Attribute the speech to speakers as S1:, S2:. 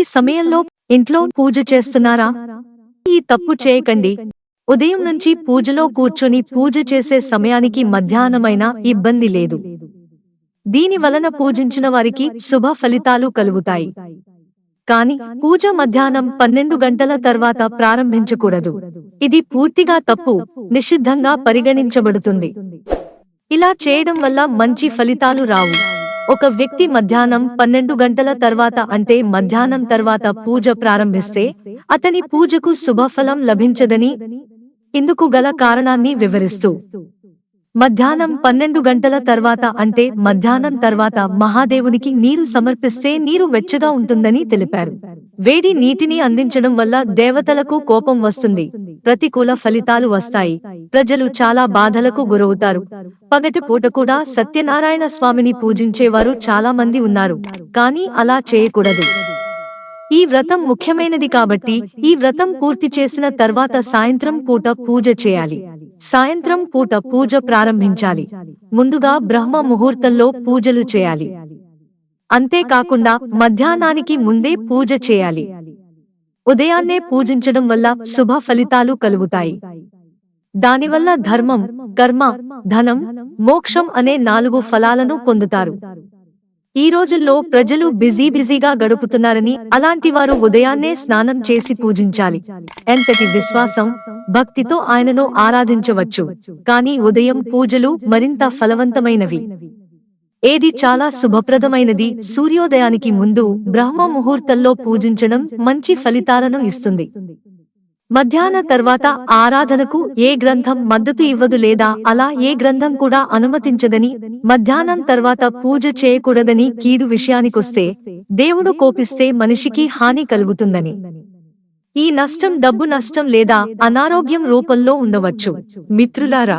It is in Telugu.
S1: ఈ సమయంలో ఇంట్లో పూజ చేస్తున్నారా? ఈ తప్పు చేయకండి. ఉదయం నుంచి పూజలో కూర్చొని పూజ చేసే సమయానికి మధ్యాహ్నమైన ఇబ్బంది లేదు. దీని వలన పూజించిన వారికి శుభ ఫలితాలు కలుగుతాయి. కాని పూజ మధ్యాహ్నం పన్నెండు గంటల తర్వాత ప్రారంభించకూడదు. ఇది పూర్తిగా తప్పు నిషిద్ధంగా పరిగణించబడుతుంది. ఇలా చేయడం వల్ల మంచి ఫలితాలు రావు. ఒక వ్యక్తి మధ్యాహ్నం పన్నెండు గంటల తర్వాత అంటే మధ్యాహ్నం తర్వాత పూజ ప్రారంభిస్తే అతని పూజకు శుభఫలం లభించదని ఇందుకు గల కారణాన్ని వివరిస్తూ మధ్యాహ్నం పన్నెండు గంటల తర్వాత అంటే మధ్యాహ్నం తర్వాత మహాదేవునికి నీరు సమర్పిస్తే నీరు వెచ్చగా ఉంటుందని తెలిపారు. వేడి నీటిని అందించడం వల్ల దేవతలకు కోపం వస్తుంది. ప్రతికూల ఫలితాలు వస్తాయి. ప్రజలు చాలా బాధలకు గురవుతారు. పగటి పూట కూడా సత్యనారాయణ స్వామిని పూజించేవారు చాలా మంది ఉన్నారు. కానీ అలా చేయకూడదు. ఈ వ్రతం ముఖ్యమైనది కాబట్టి ఈ వ్రతం పూర్తి చేసిన తర్వాత సాయంత్రం పూట పూజ చేయాలి. సాయంత్రం పూట పూజ ప్రారంభించాలి. ముందుగా బ్రహ్మ ముహూర్తంలో పూజలు చేయాలి. అంతేకాకుండా మధ్యాహ్నానికి ముందే పూజ చేయాలి. ఉదయాన్నే పూజించడం వల్ల శుభ ఫలితాలు కలుగుతాయి. దానివల్ల ధర్మం కర్మ ధనం మోక్షం అనే నాలుగు ఫలాలను పొందుతారు. ఈ రోజుల్లో ప్రజలు బిజీ బిజీగా గడుపుతున్నారని అలాంటి వారు ఉదయాన్నే స్నానం చేసి పూజించాలి. ఎంతటి విశ్వాసం భక్తితో ఆయనను ఆరాధించవచ్చు. కానీ ఉదయం పూజలు మరింత ఫలవంతమైనవి. ఏది చాలా శుభప్రదమైనది సూర్యోదయానికి ముందు బ్రహ్మ ముహూర్తంలో పూజించడం మంచి ఫలితాలను ఇస్తుంది. మధ్యాహ్న తర్వాత ఆరాధనకు ఏ గ్రంథం మద్దతు ఇవ్వదు లేదా అలా ఏ గ్రంథం కూడా అనుమతించదని మధ్యాహ్నం తర్వాత పూజ చేయకూడదని కీడు విషయానికొస్తే దేవుడు కోపిస్తే మనిషికి హాని కలుగుతుందని. ఈ నష్టం డబ్బు నష్టం లేదా అనారోగ్యం రూపంలో ఉండవచ్చు. మిత్రులారా